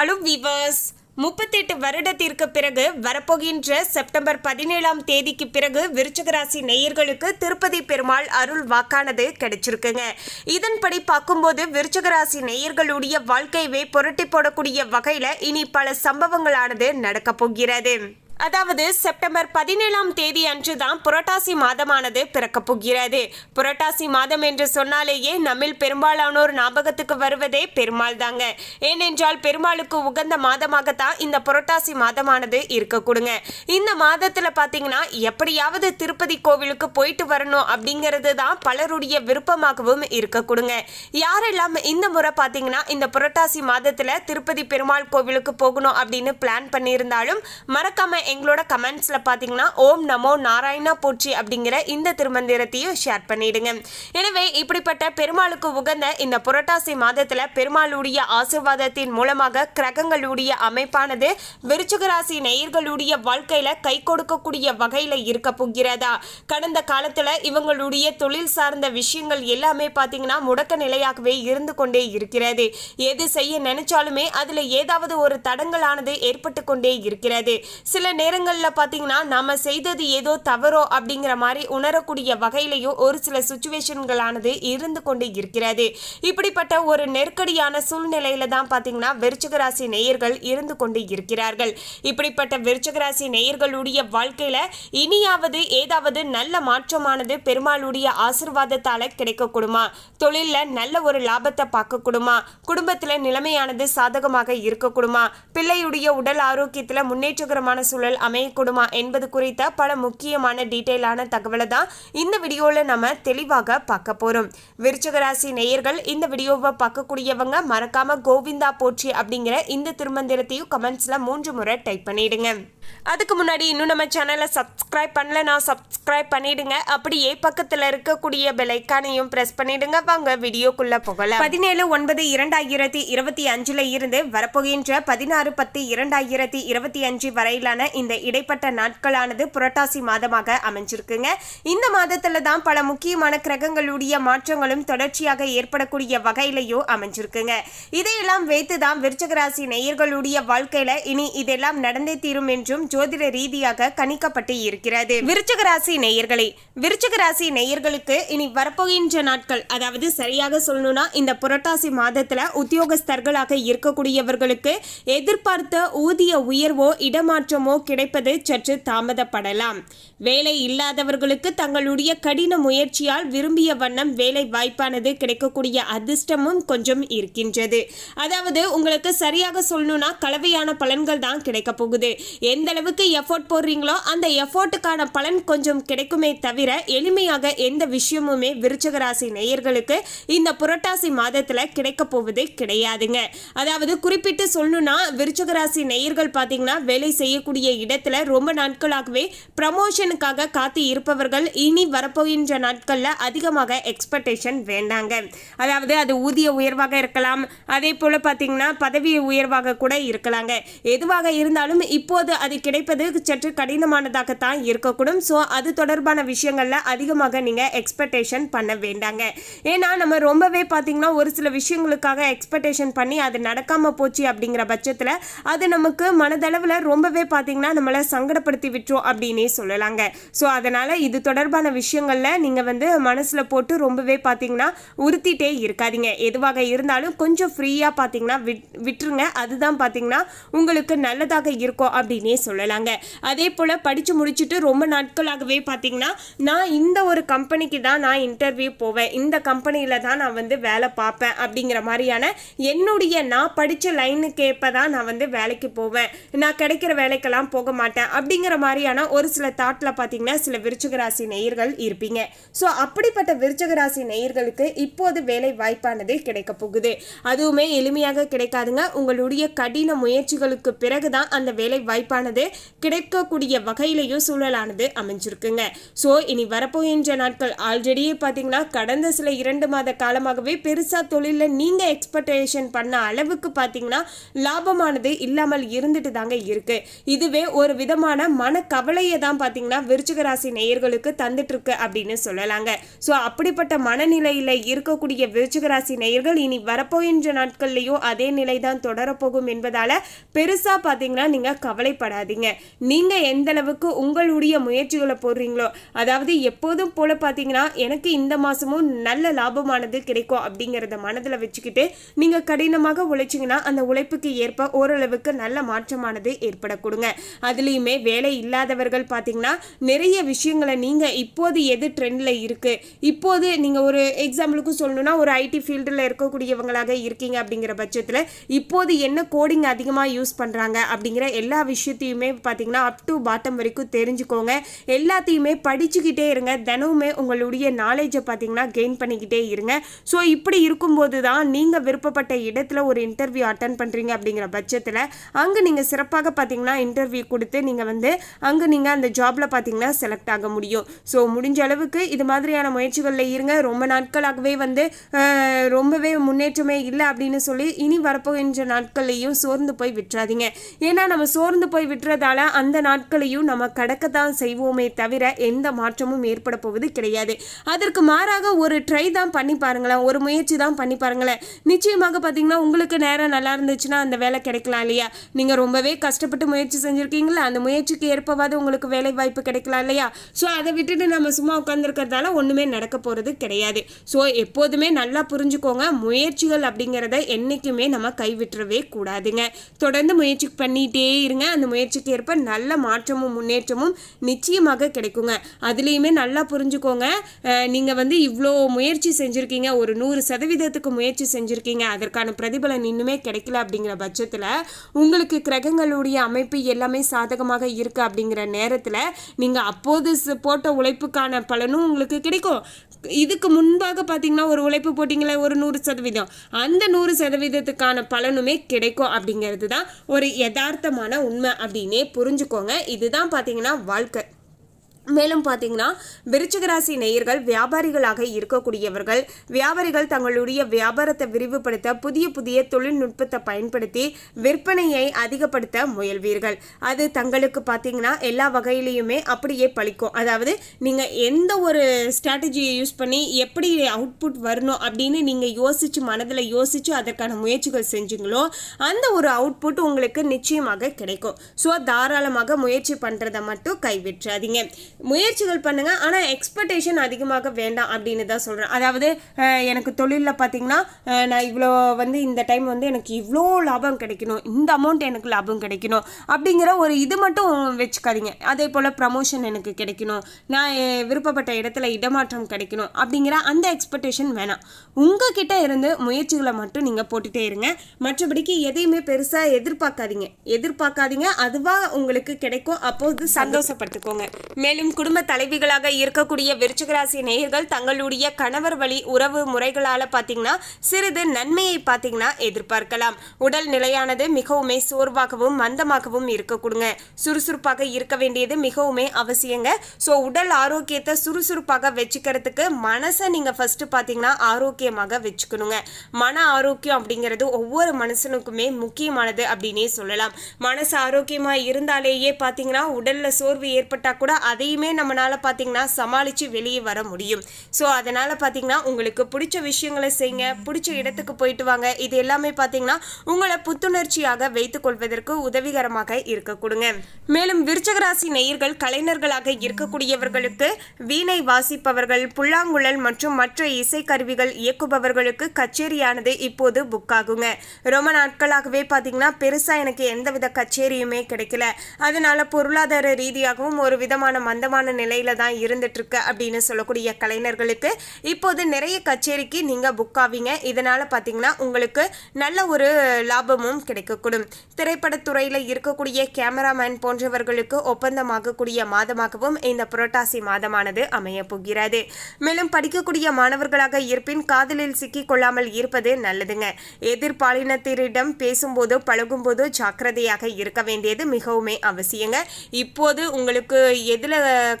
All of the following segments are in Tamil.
அலோ வீவர்ஸ் முப்பத்தெட்டு வருடத்திற்கு பிறகு வரப்போகின்ற செப்டம்பர் பதினேழாம் தேதிக்கு பிறகு விருச்சகராசி நேயர்களுக்கு திருப்பதி பெருமாள் அருள் வாக்கானது கிடைச்சிருக்குங்க. இதன்படி பார்க்கும்போது விருச்சகராசி நேயர்களுடைய வாழ்க்கையவே புரட்டி போடக்கூடிய வகையில் இனி பல சம்பவங்களானது நடக்கப் போகிறது. அதாவது செப்டம்பர் பதினேழாம் தேதி அன்று தான் புரட்டாசி மாதமானது பிறக்கப் போகிறது. புரட்டாசி மாதம் என்று சொன்னாலேயே நம்மில் பெரும்பாலானோர் ஞாபகத்துக்கு வருவதே பெருமாள் தாங்க. ஏனென்றால் பெருமாளுக்கு உகந்த மாதமாகத்தான் இந்த புரட்டாசி மாதமானது இருக்கக்கூடுங்க இந்த மாதத்துல பாத்தீங்கன்னா எப்படியாவது திருப்பதி கோவிலுக்கு போயிட்டு வரணும் அப்படிங்கிறது தான் பலருடைய விருப்பமாகவும் இருக்கக்கூடுங்க யாரெல்லாம் இந்த முறை பாத்தீங்கன்னா இந்த புரட்டாசி மாதத்துல திருப்பதி பெருமாள் கோவிலுக்கு போகணும் அப்படின்னு பிளான் பண்ணியிருந்தாலும் மறக்காம எங்களோட கமெண்ட்ஸில் பார்த்தீங்கன்னா ஓம் நமோ நாராயணா போற்றி அப்படிங்கிற இந்த திருமந்திரத்தையும் ஷேர் பண்ணிடுங்க. எனவே இப்படிப்பட்ட பெருமாளுக்கு உகந்த இந்த புரட்டாசி மாதத்தில் பெருமாளுடைய ஆசிர்வாதத்தின் மூலமாக கிரகங்களுடைய அமைப்பானது விருச்சிகராசி நேயர்களுடைய வாழ்க்கையில் கை கொடுக்கக்கூடிய வகையில் இருக்க போகிறதா? கடந்த காலத்தில் இவங்களுடைய தொழில் சார்ந்த விஷயங்கள் எல்லாமே பார்த்தீங்கன்னா முடக்க நிலையாகவே இருந்து கொண்டே இருக்கிறது. எது செய்ய நினைச்சாலுமே அதில் ஏதாவது ஒரு தடங்கலானது ஏற்பட்டு கொண்டே இருக்கிறது. சில நேரங்களில் பார்த்தீங்கன்னா நம்ம செய்தது ஏதோ தவறோ அப்படிங்கிற மாதிரி உணரக்கூடிய வகையிலையும் ஒரு சில சுச்சுவேஷன்களானது இருந்து கொண்டு இருக்கிறது. இப்படிப்பட்ட ஒரு நெருக்கடியான சூழ்நிலையில தான் பார்த்தீங்கன்னா விருச்சகராசி நேயர்கள் இருந்து கொண்டு இருக்கிறார்கள். இப்படிப்பட்ட விருச்சகராசி நேயர்களுடைய வாழ்க்கையில இனியாவது ஏதாவது நல்ல மாற்றமானது பெருமாளுடைய ஆசிர்வாதத்தால கிடைக்கக்கூடுமா? தொழில்ல நல்ல ஒரு லாபத்தை பார்க்கக்கூடுமா? குடும்பத்துல நிலைமையானது சாதகமாக இருக்கக்கூடுமா? பிள்ளையுடைய உடல் ஆரோக்கியத்துல முன்னேற்றகரமான சூழல் அமையக்கூடுமா என்பது குறித்த பல முக்கியமான டீட்டெயிலான தகவலை தான் இந்த வீடியோவில் நம்ம தெளிவாக பார்க்க போகிறோம் விருச்சகராசி நேயர்கள் இந்த வீடியோவை பார்க்கக்கூடியவங்க மறக்காம கோவிந்தா போற்றி அப்படிங்கிற இந்த திருமந்திரத்தையும் கமெண்ட்ஸில் மூன்று முறை டைப் பண்ணிடுங்க. அதுக்கு முன்னாடி இன்னும் நம்ம சேனலை சப்ஸ்கிரைப் நான் சப்ஸ்கிரைப் பண்ணிடுங்க. அப்படியே பக்கத்தில் இருக்கக்கூடிய பெலைக்கானையும் ப்ரெஸ் பண்ணிடுங்க. வாங்க வீடியோக்குள்ள போகலாம். பதினேழு ஒன்பது இரண்டாயிரத்தி இருபத்தி அஞ்சுல இருந்து வரப்போகின்ற பதினாறு பத்து இரண்டாயிரத்தி இருபத்தி அஞ்சு வரையிலான இந்த இடைப்பட்ட நாட்களானது புரட்டாசி மாதமாக அமைஞ்சிருக்குங்க. இந்த மாதத்துல தான் பல முக்கியமான கிரகங்களுடைய மாற்றங்களும் தொடர்ச்சியாக ஏற்படக்கூடிய வகையிலையும் அமைஞ்சிருக்குங்க. இதையெல்லாம் வைத்து தான் விருச்சகராசி நேயர்களுடைய வாழ்க்கையில இனி இதெல்லாம் நடந்தே தீரும் என்றும் ஜோதிட ரீதியாக கணிக்கப்பட்டு இருக்கிறது. விருச்சகராசி நேயர்களே விருச்சக நேயர்களுக்கு இனி வரப்போகின்ற நாட்கள் அதாவது சரியாக சொல்லணும்னா இந்த புரட்டாசி மாதத்துல உத்தியோகஸ்தர்களாக இருக்கக்கூடியவர்களுக்கு எதிர்பார்த்த ஊதிய உயர்வோ இடமாற்றமோ கிடைப்பது சற்று தாமதப்படலாம். வேலை இல்லாதவர்களுக்கு தங்களுடைய கடின முயற்சியால் விரும்பிய வண்ணம் வேலை வாய்ப்பானது கிடைக்கக்கூடிய அதிர்ஷ்டமும் கொஞ்சம் இருக்கின்றது. அதாவது உங்களுக்கு சரியாக சொல்லணும்னா கலவையான பலன்கள் தான் கிடைக்க போகுது. எந்த அளவுக்கு எஃபோர்ட் போடுறீங்களோ அந்த எஃபோர்ட்டுக்கான பலன் கொஞ்சம் கிடைக்குமே தவிர எளிமையாக எந்த விஷயமுமே விருச்சக ராசி நேயர்களுக்கு இந்த புரட்டாசி மாதத்தில் கிடைக்க போவது கிடையாதுங்க. அதாவது குறிப்பிட்டு சொல்லணும்னா விருச்சக ராசி நேயர்கள் பார்த்தீங்கன்னா வேலை செய்யக்கூடிய இடத்துல ரொம்ப நாட்களாகவே ப்ரமோஷனுக்காக காத்து இருப்பவர்கள் இனி வரப்போகின்ற நாட்களில் அதிகமாக எக்ஸ்பெக்டேஷன் வேண்டாங்க. அதாவது அது ஊதிய உயர்வாக இருக்கலாம். அதே போல் பார்த்தீங்கன்னா பதவி உயர்வாக கூட இருக்கலாங்க. எதுவாக இருந்தாலும் இப்போது அது கிடைப்பது சற்று கடினமானதாகத்தான் இருக்கக்கூடும். ஸோ அது தொடர்பான விஷயங்களில் அதிகமாக நீங்கள் எக்ஸ்பெக்டேஷன் பண்ண வேண்டாங்க. ஏன்னா நம்ம ரொம்பவே பார்த்தீங்கன்னா ஒரு சில விஷயங்களுக்காக எக்ஸ்பெக்டேஷன் பண்ணி அது நடக்காமல் போச்சு அப்படிங்கிற பட்சத்தில் அது நமக்கு மனதளவில் ரொம்பவே பார்த்தீங்கன்னா நம்மளை சங்கடப்படுத்தி விட்டுரும் அப்படின்னே சொல்லலாங்க. ஸோ அதனால் இது தொடர்பான விஷயங்களில் நீங்கள் வந்து மனசில் போட்டு ரொம்பவே பார்த்தீங்கன்னா உறுத்திட்டே இருக்காதீங்க. எதுவாக இருந்தாலும் கொஞ்சம் ஃப்ரீயாக பார்த்தீங்கன்னா விட் விட்டுருங்க. அதுதான் பார்த்தீங்கன்னா உங்களுக்கு நல்லதாக இருக்கும் அப்படின்னே சொல்லலாங்க. அதே போல் படித்து முடிச்சுட்டு ரொம்ப நாட்களாகவே பார்த்தீங்கன்னா நான் இந்த ஒரு கம்பெனிக்கு தான் நான் இன்டர்வியூ போவேன். இந்த கம்பெனியில் தான் நான் வந்து வேலை பார்ப்பேன் அப்படிங்கிற மாதிரியான என்னுடைய நான் படித்த லைனுக்கு ஏற்ப தான் நான் வந்து வேலைக்கு போவேன். நான் கிடைக்கிற வேலைக்கெல்லாம் போக மாட்டேன் அப்படிங்கிற மாதிரியான ஒரு சில தாட்டில் பார்த்தீங்கன்னா சில விருச்சிக ராசி நேயர்கள் இருப்பீங்க. ஸோ அப்படிப்பட்ட விருச்சிக ராசி நேயர்களுக்கு இப்போது வேலை வாய்ப்பானது கிடைக்க போகுது. அதுவுமே எளிமையாக கிடைக்காதுங்க. உங்களுடைய கடின முயற்சிகளுக்கு பிறகுதான் அந்த வேலை வாய்ப்பானது கிடைக்கக்கூடிய வகையிலையும் சூழலானது அமைஞ்சிருக்குங்க. ஸோ இனி வரப்போகின்ற நாட்கள் ஆல்ரெடியே பார்த்தீங்கன்னா கடந்த சில இரண்டு மாத காலமாகவே பெருசாக தொழிலில் நீங்கள் எக்ஸ்பெக்டேஷன் பண்ண அளவுக்கு பார்த்தீங்கன்னா லாபமானது இல்லாமல் இருந்துட்டு தாங்க இருக்குது இதுவே இதுவே ஒரு விதமான மனக்கவலையை தான் பார்த்தீங்கன்னா விருச்சிக ராசி நேயர்களுக்கு தந்துட்டு இருக்கு அப்படின்னு சொல்லலாங்க. ஸோ அப்படிப்பட்ட மனநிலையில் இருக்கக்கூடிய விருச்சிக ராசி நேயர்கள் இனி வரப்போகின்ற நாட்கள்லேயும் அதே நிலை தான் தொடரப்போகும் என்பதால் பெருசாக பார்த்தீங்கன்னா நீங்கள் கவலைப்படாதீங்க. நீங்கள் எந்த அளவுக்கு உங்களுடைய முயற்சிகளை போடுறீங்களோ அதாவது எப்போதும் போல பார்த்தீங்கன்னா எனக்கு இந்த மாதமும் நல்ல லாபமானது கிடைக்கும் அப்படிங்கிறத மனதில் வச்சுக்கிட்டு நீங்கள் கடினமாக உழைச்சிங்கன்னா அந்த உழைப்புக்கு ஏற்ப ஓரளவுக்கு நல்ல மாற்றமானது ஏற்படக்கூடுங்க அதுலேயுமே வேலை இல்லாதவர்கள் பார்த்தீங்கன்னா நிறைய விஷயங்களை நீங்கள் இப்போது எது ட்ரெண்டில் இருக்குது இப்போது நீங்கள் ஒரு எக்ஸாம்பிளுக்கு சொல்லணும்னா ஒரு ஐடி ஃபீல்டில் இருக்கக்கூடியவங்களாக இருக்கீங்க அப்படிங்கிற பட்சத்தில் இப்போது என்ன கோடிங் அதிகமாக யூஸ் பண்ணுறாங்க அப்படிங்கிற எல்லா விஷயத்தையுமே பார்த்தீங்கன்னா அப் டு பாட்டம் வரைக்கும் தெரிஞ்சுக்கோங்க. எல்லாத்தையுமே படிச்சுக்கிட்டே இருங்க. தினமுமே உங்களுடைய நாலேஜை பார்த்தீங்கன்னா கெயின் பண்ணிக்கிட்டே இருங்க. ஸோ இப்படி இருக்கும்போது தான் நீங்கள் விருப்பப்பட்ட இடத்துல ஒரு இன்டர்வியூ அட்டன் பண்ணுறீங்க அப்படிங்கிற பட்சத்தில் அங்கே நீங்கள் சிறப்பாக பார்த்தீங்கன்னா இன்டர்வியூ கொடுத்து நீங்கள் வந்து அங்கே நீங்கள் அந்த ஜாபில் பார்த்தீங்கன்னா செலக்ட் ஆக முடியும். ஸோ முடிஞ்ச அளவுக்கு இது மாதிரியான முயற்சிகளில் இருங்க. ரொம்ப நாட்களாகவே வந்து ரொம்பவே முன்னேற்றமே இல்லை அப்படின்னு சொல்லி இனி வரப்போகின்ற நாட்கள்லையும் சோர்ந்து போய் விட்டுறாதீங்க. ஏன்னா நம்ம சோர்ந்து போய் விட்டுறதால அந்த நாட்களையும் நம்ம கடக்கத்தான் செய்வோமே தவிர எந்த மாற்றமும் ஏற்பட போவது கிடையாது. அதற்கு மாறாக ஒரு ட்ரை தான் பண்ணி பாருங்களேன். ஒரு முயற்சி தான் பண்ணி பாருங்களேன். நிச்சயமாக பார்த்தீங்கன்னா உங்களுக்கு நேரம் நல்லா இருந்துச்சுன்னா அந்த வேலை கிடைக்கலாம் இல்லையா? நீங்கள் ரொம்பவே கஷ்டப்பட்டு முயற்சி செஞ்சு பண்ணியிருக்கீங்களா அந்த முயற்சிக்கு ஏற்பவாது உங்களுக்கு வேலை வாய்ப்பு கிடைக்கலாம் இல்லையா? ஸோ அதை விட்டுட்டு நம்ம சும்மா உட்காந்துருக்கிறதால ஒன்றுமே நடக்க போகிறது கிடையாது. ஸோ எப்போதுமே நல்லா புரிஞ்சுக்கோங்க. முயற்சிகள் அப்படிங்கிறத என்றைக்குமே நம்ம கைவிட்டுறவே கூடாதுங்க. தொடர்ந்து முயற்சி பண்ணிகிட்டே இருங்க. அந்த முயற்சிக்கு ஏற்ப நல்ல மாற்றமும் முன்னேற்றமும் நிச்சயமாக கிடைக்குங்க. அதுலேயுமே நல்லா புரிஞ்சுக்கோங்க. நீங்கள் வந்து இவ்வளோ முயற்சி செஞ்சுருக்கீங்க. ஒரு நூறு சதவீதத்துக்கு முயற்சி செஞ்சுருக்கீங்க. அதற்கான பிரதிபலன் இன்னுமே கிடைக்கல அப்படிங்கிற பட்சத்தில் உங்களுக்கு கிரகங்களுடைய அமைப்பு எல்லாமே சாதகமாக இருக்குது அப்படிங்கிற நேரத்தில் நீங்கள் அப்போது போட்ட உழைப்புக்கான பலனும் உங்களுக்கு கிடைக்கும். இதுக்கு முன்பாக பார்த்தீங்கன்னா ஒரு உழைப்பு போட்டிங்களே ஒரு நூறு சதவீதம். அந்த நூறு சதவீதத்துக்கான பலனுமே கிடைக்கும் அப்படிங்கிறது தான் ஒரு யதார்த்தமான உண்மை அப்படின்னே புரிஞ்சுக்கோங்க. இதுதான் பார்த்தீங்கன்னா வாழ்க்கை. மேலும் பார்த்தீங்கன்னா விருச்சிகராசி நேயர்கள் வியாபாரிகளாக இருக்கக்கூடியவர்கள் வியாபாரிகள் தங்களுடைய வியாபாரத்தை விரிவுபடுத்த புதிய புதிய தொழில்நுட்பத்தை பயன்படுத்தி விற்பனையை அதிகப்படுத்த முயல்வீர்கள். அது தங்களுக்கு பார்த்தீங்கன்னா எல்லா வகையிலையுமே அப்படியே பழிக்கும். அதாவது நீங்கள் எந்த ஒரு ஸ்ட்ராட்டஜியை யூஸ் பண்ணி எப்படி அவுட்புட் வரணும் அப்படின்னு நீங்கள் யோசிச்சு மனதில் யோசிச்சு அதற்கான முயற்சிகள் செஞ்சீங்களோ அந்த ஒரு அவுட்புட் உங்களுக்கு நிச்சயமாக கிடைக்கும். ஸோ தாராளமாக முயற்சி பண்ணுறதை மட்டும் கைவிட்டுறாதீங்க. முயற்சிகள் பண்ணுங்க ஆனால் எக்ஸ்பெக்டேஷன் அதிகமாக வேண்டாம் அப்படின்னு தான் சொல்கிறேன் அதாவது எனக்கு தொழிலில் பார்த்தீங்கன்னா நான் இவ்வளோ வந்து இந்த டைம் வந்து எனக்கு இவ்வளோ லாபம் கிடைக்கணும் இந்த அமௌண்ட் எனக்கு லாபம் கிடைக்கணும் அப்படிங்கிற ஒரு இது மட்டும் வச்சுக்காதீங்க. அதே போல் ப்ரமோஷன் எனக்கு கிடைக்கணும் நான் விருப்பப்பட்ட இடத்துல இடமாற்றம் கிடைக்கணும் அப்படிங்கிற அந்த எக்ஸ்பெக்டேஷன் வேணாம். உங்ககிட்ட இருந்து முயற்சிகளை மட்டும் நீங்கள் போட்டுகிட்டே இருங்க. மற்றபடிக்கு எதையுமே பெருசாக எதிர்பார்க்காதீங்க. எதிர்பார்க்காதீங்க அதுவாக உங்களுக்கு கிடைக்கும். அப்போது சந்தோஷப்படுத்துக்கோங்க. மேலும் குடும்ப தலைவிகளாக இருக்கக்கூடிய விருச்சிகராசி நேயர்கள் தங்களுடைய கணவர் வழி உறவு முறைகளால் பார்த்தீங்கன்னா சிறிது நன்மையை பார்த்தீங்கன்னா எதிர்பார்க்கலாம். உடல் நிலையானது மிகவுமே சோர்வாகவும் மந்தமாகவும் இருக்கக்கூடுங்க. சுறுசுறுப்பாக இருக்க வேண்டியது மிகவுமே அவசியங்க. ஸோ உடல் ஆரோக்கியத்தை சுறுசுறுப்பாக வச்சுக்கிறதுக்கு மனசை நீங்கள் ஃபஸ்ட்டு பார்த்தீங்கன்னா ஆரோக்கியமாக வச்சுக்கணுங்க. மன ஆரோக்கியம் அப்படிங்கிறது ஒவ்வொரு மனுஷனுக்குமே முக்கியமானது அப்படின்னே சொல்லலாம். மனசு ஆரோக்கியமாக இருந்தாலேயே பார்த்தீங்கன்னா உடலில் சோர்வு ஏற்பட்டால் கூட அதையும் நம்மளால பார்த்தீங்கன்னா சமாளித்து வெளியே வர முடியும். ஸோ அதனால் பார்த்தீங்கன்னா உங்களுக்கு பிடிச்ச விஷயங்களை செய்யுங்க பிடிச்ச இடத்துக்கு போயிட்டு வாங்க. இது எல்லாமே பார்த்தீங்கன்னா உங்களை புத்துணர்ச்சியாக வைத்துக் கொள்வதற்கு உதவிகரமாக இருக்க கொடுங்க. மேலும் விருச்சகராசி நேயர்கள் கலைஞர்களாக இருக்கக்கூடியவர்களுக்கு வீணை வாசிப்பவர்கள் புல்லாங்குழல் மற்றும் மற்ற இசைக்கருவிகள் இயக்குபவர்களுக்கு கச்சேரியானது இப்போது புக் ஆகுங்க. ரொம்ப நாட்களாகவே பார்த்தீங்கன்னா பெருசாக எனக்கு எந்தவித கச்சேரியுமே கிடைக்கல. அதனால பொருளாதார ரீதியாகவும் ஒரு விதமான மந்தமான நிலையில தான் இருந்துட்டு இருக்கு அப்படின்னு சொல்லக்கூடிய கலைஞர்களுக்கு இப்போது நிறைய கச்சேரிக்கு நீங்க புக் ஆவீங்க. இதனால பார்த்தீங்கன்னா உங்களுக்கு நல்ல ஒரு லாபமும் கிடைக்கக்கூடும். திரைப்படத்துறையில் இருக்கக்கூடிய கேமராமேன் போன்றவர்களுக்கு ஒப்பந்தமாகக்கூடிய மாதமாகவும் இந்த புரட்டாசி மாதமானது அமைய போகிறது. மேலும் படிக்கக்கூடிய மாணவர்களாக இருப்பின் காதலில் சிக்கிக் கொள்ளாமல் இருப்பது நல்லதுங்க. எதிர்பாலினத்திரிடம் பேசும்போது பழகும்போது ஜாக்கிரதையாக இருக்க வேண்டியது மிகவுமே அவசியங்க. இப்போது உங்களுக்கு எதில்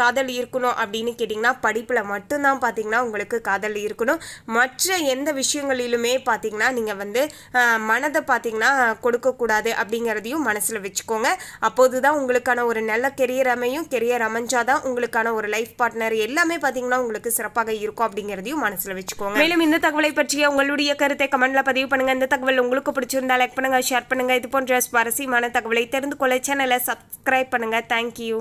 காதல் இருக்கணும் அப்படின்னு கேட்டிங்கன்னா படிப்பில் மட்டும்தான் பார்த்தீங்கன்னா உங்களுக்கு காதல் இருக்கணும் மற்ற எந்த விஷயங்களிலுமே பார்த்தீங்கன்னா நீங்கள் வந்து மனதை பார்த்தீங்கன்னா கொடுக்கக்கூடாது அப்படிங்கிறதையும் மனசில் வச்சுக்கோங்க. அப்போது தான் உங்களுக்கான ஒரு நல்ல கெரியர் அமையும். கெரியர் அமைஞ்சாதான் உங்களுக்கான ஒரு லைஃப் பார்ட்னர் எல்லாமே பார்த்தீங்கன்னா உங்களுக்கு சிறப்பாக இருக்கும் அப்படிங்கிறதையும் மனசில் வச்சுக்கோங்க. மேலும் இந்த தகவலை பற்றிய உங்களுடைய கருத்தை கமெண்டில் பதிவு பண்ணுங்கள் இந்த தகவல் உங்களுக்கு பிடிச்சிருந்தா லைக் பண்ணுங்கள் ஷேர் பண்ணுங்கள் இது போன்ற சுவாரஸ்யமான தகவலை தெரிந்து கொள்ள சேனலை சப்ஸ்கிரைப் பண்ணுங்கள் தேங்க்யூ